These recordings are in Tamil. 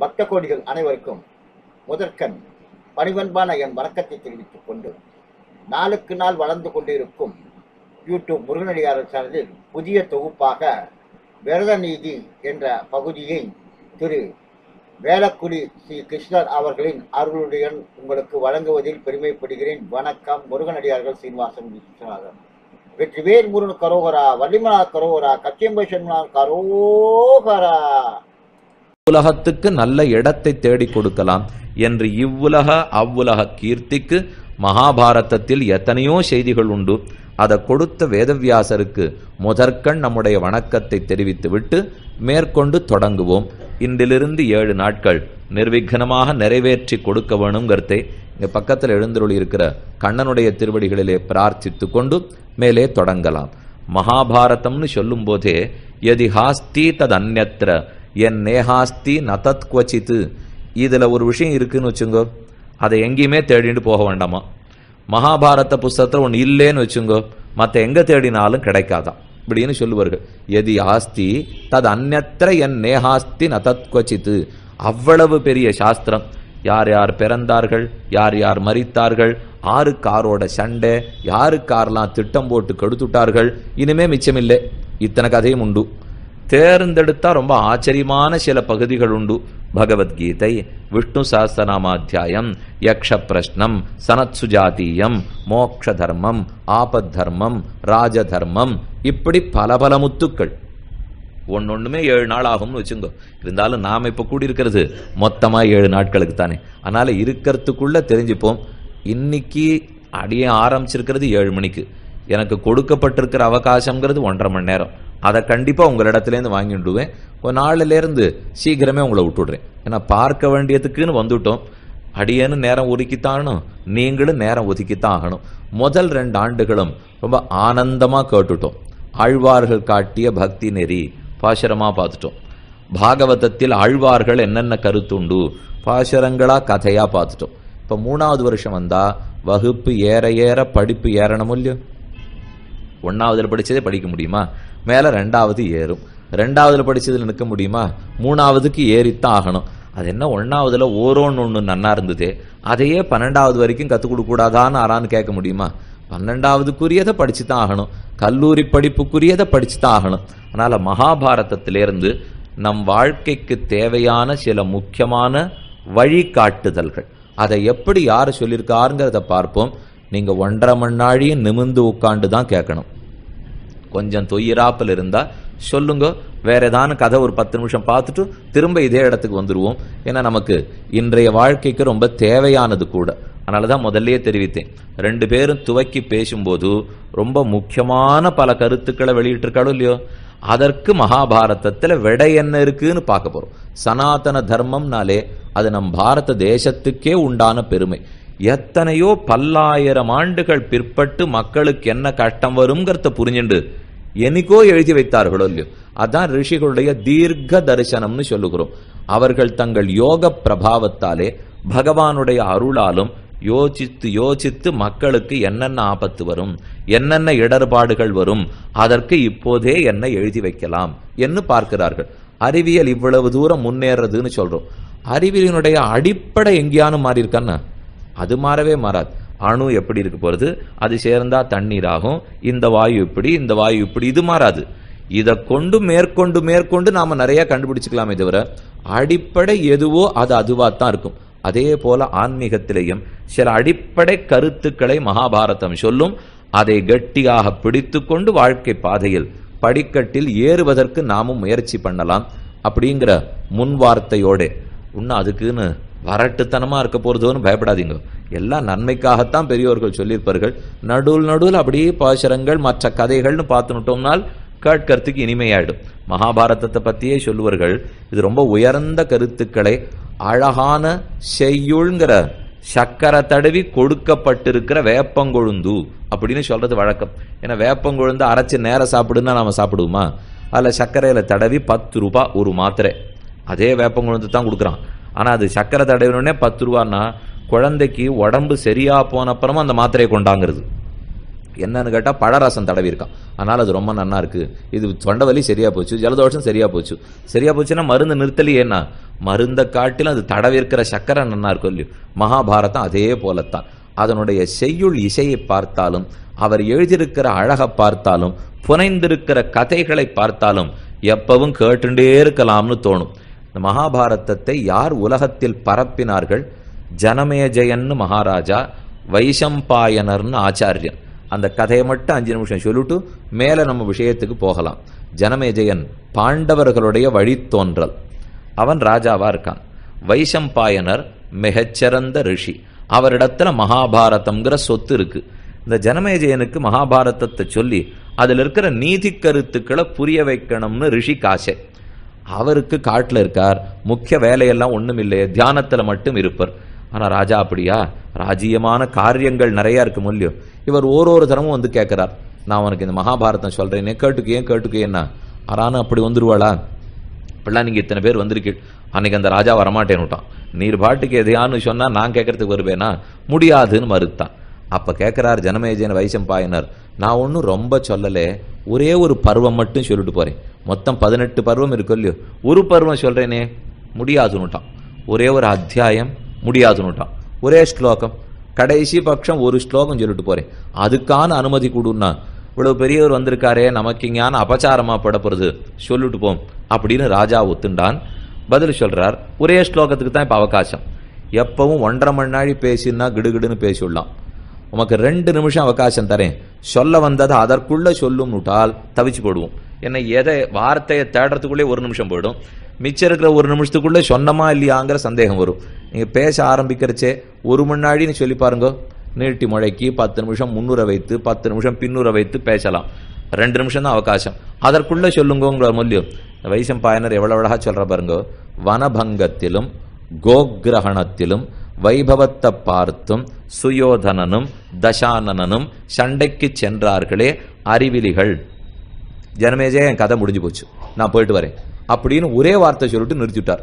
பக்த கோடிகள் அனைவருக்கும் முதற்கண் பணிவன்பான என் வணக்கத்தை தெரிவித்துக் கொண்டு நாளுக்கு நாள் வளர்ந்து கொண்டிருக்கும் யூடியூப் முருகனடியாரர் சார்பில் புதிய தொகுப்பாக விரத நீதி என்ற பகுதியை திரு வேலக்குடி ஸ்ரீ கிருஷ்ணர் அவர்களின் அருளுடன் உங்களுக்கு வழங்குவதில் பெருமைப்படுகிறேன். வணக்கம். முருகனடியார்கள் சீனிவாசன் விஸ்வநாதன். வெற்றிவேல் முருகன் கரோகரா வள்ளிமலா கரோகரா கச்சியம்பை சென்மனார் கரோகரா. உலகத்துக்கு நல்ல இடத்தை தேடிக் கொடுக்கலாம் என்று இவ்வுலக அவ்வுலக கீர்த்திக்கு மகாபாரதத்தில் எத்தனையோ செய்திகள் உண்டு. அதை கொடுத்த வேதவியாசருக்கு முதற்கண் நம்முடைய வணக்கத்தை தெரிவித்துவிட்டு மேற்கொண்டு தொடங்குவோம். இன்றிலிருந்து ஏழு நாட்கள் நிர்விக்னமாக நிறைவேற்றி கொடுக்க வேணுங்கிறதை இங்கே பக்கத்தில் எழுந்தருளி இருக்கிற கண்ணனுடைய திருவடிகளிலே பிரார்த்தித்து கொண்டு மேலே தொடங்கலாம். மகாபாரதம்னு சொல்லும்போதே எதி ஹாஸ்தி தத் அந்நத்திர என் நேஹாஸ்தி நதத் குவச்சித்து. இதில் ஒரு விஷயம் இருக்குன்னு வச்சுங்கோ. அதை எங்கேயுமே தேடிட்டு போக வேண்டாமா? மகாபாரத புஸ்தகத்தில் ஒன்று இல்லைன்னு வச்சுங்கோ. மற்ற எங்கே தேடினாலும் கிடைக்காதான் இப்படின்னு சொல்லுவார்கள். எதி ஆஸ்தி தது அந்நத்திர என் நேஹாஸ்தி நதத் குவச்சித்து. அவ்வளவு பெரிய சாஸ்திரம். யார் யார் பிறந்தார்கள்? யார் யார் மறித்தார்கள் ஆருக்கு ஆரோட சண்டை? யாருக்கு கார்லாம் திட்டம் போட்டு கெடுத்துட்டார்கள்? இனிமே மிச்சமில்லை. இத்தனை கதையும் உண்டு. தேர்ந்தெடுத்தா ரொம்ப ஆச்சரியமான சில பகுதிகள் உண்டு. பகவத்கீதை விஷ்ணு சஹஸ்ரநாமாத்தியாயம் யக்ஷ பிரஷ்னம் சனத் சுஜாதீயம் மோக்ஷ தர்மம் ஆபத் தர்மம் ராஜ தர்மம் இப்படி பல பல முத்துக்கள். ஒன்னொண்ணுமே ஏழு நாள் ஆகும்னு வச்சுங்கோ. இருந்தாலும் நாம் இப்போ கூடியிருக்கிறது மொத்தமாக ஏழு நாட்களுக்கு தானே. அதனால் இருக்கிறதுக்குள்ளே தெரிஞ்சுப்போம். இன்னைக்கு அடியே ஆரம்பிச்சிருக்கிறது ஏழு மணிக்கு. எனக்கு கொடுக்கப்பட்டிருக்கிற அவகாசங்கிறது ஒன்றரை மணி நேரம். அதை கண்டிப்பாக உங்களிடத்துலேருந்து வாங்கிடுவேன் ஒரு நாளிலேருந்து சீக்கிரமே உங்களை விட்டுடுறேன் ஏன்னா பார்க்க வேண்டியதுக்குன்னு வந்துட்டோம். அடியேன்னு நேரம் ஒதுக்கித்தானும் நீங்களும் நேரம் ஒதுக்கித்தான் ஆகணும். முதல் ரெண்டு ஆண்டுகளும் ரொம்ப ஆனந்தமாக கேட்டுட்டோம். ஆழ்வார்கள் காட்டிய பக்தி நெறி பாசுரமா பார்த்துட்டோம். பாகவதத்தில் ஆழ்வார்கள் என்னென்ன கருத்துண்டு பாசுரங்களா கதையாக பார்த்துட்டோம். இப்போ மூணாவது வருஷம் வந்தால் வகுப்பு ஏற ஏற படிப்பு ஏறணும் இல்லையோ? ஒன்றாவதில் படித்ததே படிக்க முடியுமா? மேலே ரெண்டாவது ஏறும். ரெண்டாவதில் படித்ததில் நிற்க முடியுமா? மூணாவதுக்கு ஏறித்தான் ஆகணும். அது என்ன ஒன்றாவதில் ஓரோன்னு ஒன்று நன்னா இருந்ததே. அதையே பன்னெண்டாவது வரைக்கும் கற்றுக் கொடுக்க கூடாதான்னு ஆறான்னு கேட்க முடியுமா? பன்னெண்டாவதுக்குரியதை படித்து தான் ஆகணும். கல்லூரி படிப்புக்குரியதை படித்து தான் ஆகணும். அதனால் மகாபாரதத்திலேருந்து நம் வாழ்க்கைக்கு தேவையான சில முக்கியமான வழிகாட்டுதல்கள். அதை எப்படி யார் சொல்லியிருக்காருங்கிறத பார்ப்போம். நீங்கள் ஒன்றரை மணி நாழியும் நிமிந்து உட்காந்து தான் கேட்கணும். கொஞ்சம் தொய்யிராப்பில் இருந்தால் சொல்லுங்க வேற ஏதான கதை ஒரு பத்து நிமிஷம் பார்த்துட்டு திரும்ப இதே இடத்துக்கு வந்துடுவோம் ஏன்னா நமக்கு இன்றைய வாழ்க்கைக்கு ரொம்ப தேவையானது கூட. அதனால தான் முதல்லையே தெரிவித்தேன். ரெண்டு பேரும் துவக்கி பேசும்போது ரொம்ப முக்கியமான பல கருத்துக்களை வெளியிட்டிருக்காளோ இல்லையோ? அதற்கு மகாபாரதத்தில் விடை என்ன இருக்குன்னு பார்க்க போகிறோம் சனாதன தர்மம்னாலே அது நம் பாரத தேசத்துக்கே உண்டான பெருமை. எத்தனையோ பல்லாயிரம் ஆண்டுகள் பிற்பட்டு மக்களுக்கு என்ன கஷ்டம் வருங்கிறத புரிஞ்சுண்டு எனக்கோ எழுதி வைத்தார்களோ இல்லையோ. அதான் ரிஷிகளுடைய தீர்க்க தரிசனம்னு சொல்லுகிறோம். அவர்கள் தங்கள் யோக பிரபாவத்தாலே பகவானுடைய அருளாலும் யோசித்து யோசித்து மக்களுக்கு என்னென்ன ஆபத்து வரும் என்னென்ன இடர்பாடுகள் வரும் அதற்கு இப்போதே என்ன எழுதி வைக்கலாம் என்று பார்க்கிறார்கள். அறிவியல் இவ்வளவு தூரம் முன்னேறதுன்னு சொல்றோம். அறிவியலினுடைய அடிப்படை எங்கேயானு மாறி இருக்கான்னா அது மாறவே மாறாது. அணு எப்படி இருக்க போகிறது அது சேர்ந்தா தண்ணீர் ஆகும். இந்த வாயு இப்படி இந்த வாயு இப்படி இது மாறாது. இதை கொண்டு மேற்கொண்டு மேற்கொண்டு நாம நிறைய கண்டுபிடிச்சிக்கலாமே தவிர அடிப்படை எதுவோ அது அதுவாக தான் இருக்கும். அதே போல ஆன்மீகத்திலேயும் சில அடிப்படை கருத்துக்களை மகாபாரதம் சொல்லும். அதை கட்டியாக பிடித்து கொண்டு வாழ்க்கை பாதையில் படிக்கட்டில் ஏறுவதற்கு நாமும் முயற்சி பண்ணலாம். அப்படிங்கிற முன்வார்த்தையோடு. இன்னும் அதுக்குன்னு வரட்டுத்தனமா இருக்க போகிறதோன்னு பயப்படாதீங்க. எல்லாம் நன்மைக்காகத்தான் பெரியோர்கள் சொல்லியிருப்பார்கள். நடுவில் நடுவில் அப்படியே பாசுரங்கள் மற்ற கதைகள்னு பார்த்துனுட்டோம்னால் கேட்கறதுக்கு இனிமையாயிடும். மகாபாரதத்தை பற்றியே சொல்லுவார்கள். இது ரொம்ப உயர்ந்த கருத்துக்களை அழகான செய்யுள்ங்கிற சக்கரை தடவி கொடுக்கப்பட்டிருக்கிற வேப்பங்கொழுந்து அப்படின்னு சொல்றது வழக்கம். ஏன்னா வேப்பங்கொழுந்து அரைச்சு நேரம் சாப்பிடுன்னா நாம் சாப்பிடுவோமா? அதில் சர்க்கரையில தடவி பத்து ரூபா ஒரு மாத்திரை. அதே வேப்பங்கொழுந்து தான் கொடுக்குறான். ஆனால் அது சக்கரை தடவினோடனே பத்து ரூபான்னா குழந்தைக்கு உடம்பு சரியா போன அப்புறமா அந்த மாத்திரையை கொண்டாங்கிறது. என்னன்னு கேட்டால் பழரசம் தடவிருக்கான் அதனால் அது ரொம்ப நன்னா இருக்குது இது தொண்டை வலி சரியாக போச்சு ஜலதோஷம் சரியாக போச்சு. சரியாக போச்சுன்னா மருந்து நிறுத்தலையே என்ன மருந்தை காட்டிலும் அது தடவிருக்கிற சக்கரை நன்னா இருக்கும் இல்லையோ? மகாபாரதம் அதே போலத்தான். அதனுடைய செய்யுள் இசையை பார்த்தாலும் அவர் எழுதியிருக்கிற அழகை பார்த்தாலும் புனைந்திருக்கிற கதைகளை பார்த்தாலும் எப்பவும் கேட்டுண்டே இருக்கலாம்னு தோணும். இந்த மகாபாரதத்தை யார் உலகத்தில் பரப்பினார்கள்? ஜனமேஜயன்னு மகாராஜா வைஷம்பாயனர்னு ஆச்சாரியன் அந்த கதையை மட்டும் அஞ்சு நிமிஷம் சொல்லிட்டு மேலே நம்ம விஷயத்துக்கு போகலாம். ஜனமேஜயன் பாண்டவர்களுடைய வழித்தோன்றல். அவன் ராஜாவாக இருக்கான். வைஷம்பாயனர் மிகச்சிறந்த ரிஷி. அவரிடத்துல மகாபாரதம்ங்கிற சொத்து இருக்கு. இந்த ஜனமேஜயனுக்கு மகாபாரதத்தை சொல்லி அதில் இருக்கிற நீதி கருத்துக்களை புரிய வைக்கணும்னு ரிஷி காசை. அவருக்கு காட்டில் இருக்கார். முக்கிய வேலையெல்லாம் ஒன்றும் இல்லையே தியானத்தில் மட்டும் இருப்பார். ஆனால் ராஜா அப்படியா? ராஜ்யமான காரியங்கள் நிறையா இருக்கு முல்லியம் இவர் ஒரு தரமும் வந்து கேட்குறார் நான் உனக்கு இந்த மகாபாரதம் சொல்றேனே. கேட்டுக்கேன் கேட்டுக்கேன்னா ஆறானு அப்படி வந்துருவாளா? இப்படிலாம் நீங்கள் இத்தனை பேர் வந்திருக்கீள் அன்னைக்கு அந்த ராஜா வரமாட்டேன்னுட்டான். நீர் பாட்டுக்கு எதையான்னு சொன்னால் நான் கேட்கறதுக்கு வருவேனா? முடியாதுன்னு மறுத்தான். அப்போ கேட்குறார் ஜனமேஜன வைசம்பாயனர். நான் ஒன்றும் ரொம்ப சொல்லலை. ஒரே ஒரு பருவம் மட்டும் சொல்லிட்டு போகிறேன் மொத்தம் பதினெட்டு பருவம் இருக்கும் இல்லையோ? ஒரு பருவம் சொல்கிறேனே முடியாதுன்னுட்டான். ஒரே ஒரு அத்தியாயம் முடியாதுன்னுட்டான். ஒரே ஸ்லோகம். கடைசி பட்சம் ஒரு ஸ்லோகம் சொல்லிட்டு போகிறேன் அதுக்கான அனுமதி கொடுன்னா இவ்வளோ பெரியவர் வந்திருக்காரே நமக்கு இங்கான அபச்சாரமாக படப்படுறது சொல்லிட்டு போம். அப்படின்னு ராஜா ஒத்துண்டான். பதில் சொல்கிறார் ஒரே ஸ்லோகத்துக்கு தான் இப்போ அவகாசம். எப்பவும் ஒன்றரை மணி நாழி பேசினா கிடுகிடுன்னு பேசிவிடலாம் உமக்கு ரெண்டு நிமிஷம் அவகாசம் தரேன். சொல்ல வந்ததை அதற்குள்ள சொல்லும் விட்டால் தவிச்சு போடுவோம். என்ன எதை வார்த்தையை தேடுறதுக்குள்ளே ஒரு நிமிஷம் போயிடும். மிச்சம் இருக்கிற ஒரு நிமிஷத்துக்குள்ளே சொன்னமா இல்லையாங்கிற சந்தேகம் வரும். நீங்கள் பேச ஆரம்பிக்கிறச்சே ஒரு முன்னாடின்னு சொல்லி பாருங்க. நீட்டி முழைக்கி பத்து நிமிஷம் முன்னுரை வைத்து பத்து நிமிஷம் பின்னுரை வைத்து பேசலாம். ரெண்டு நிமிஷம் தான் அவகாசம். அதற்குள்ளே சொல்லுங்கங்கிற மூலியம். இந்த வைசம் பாயனர் எவ்வளோ அழகா பாருங்க. வனபங்கத்திலும் கோகிரகணத்திலும் வைபவத்தை பார்த்தும் சுயோதனனும் தசானனனும் சண்டைக்கு சென்றார்களே அறிவிலிகள். ஜனமேஜே என் கதை முடிஞ்சு போச்சு. நான் போயிட்டு வரேன். அப்படின்னு ஒரே வார்த்தை சொல்லிட்டு நிறுத்திவிட்டார்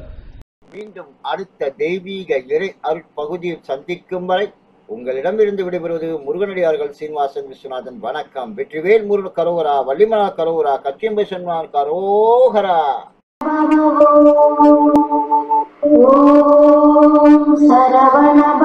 மீண்டும் அடுத்த தெய்வீக இறை அருட்பகுதியில் சந்திக்கும் வரை உங்களிடமிருந்து விடைபெறுவது முருகனடியார்கள் சீனிவாசன் விஸ்வநாதன். வணக்கம். வெற்றிவேல் முருகன் கரோரா வள்ளிமலா கரோரா கச்சியம்பை சொன்னார் கரோகரா. saravana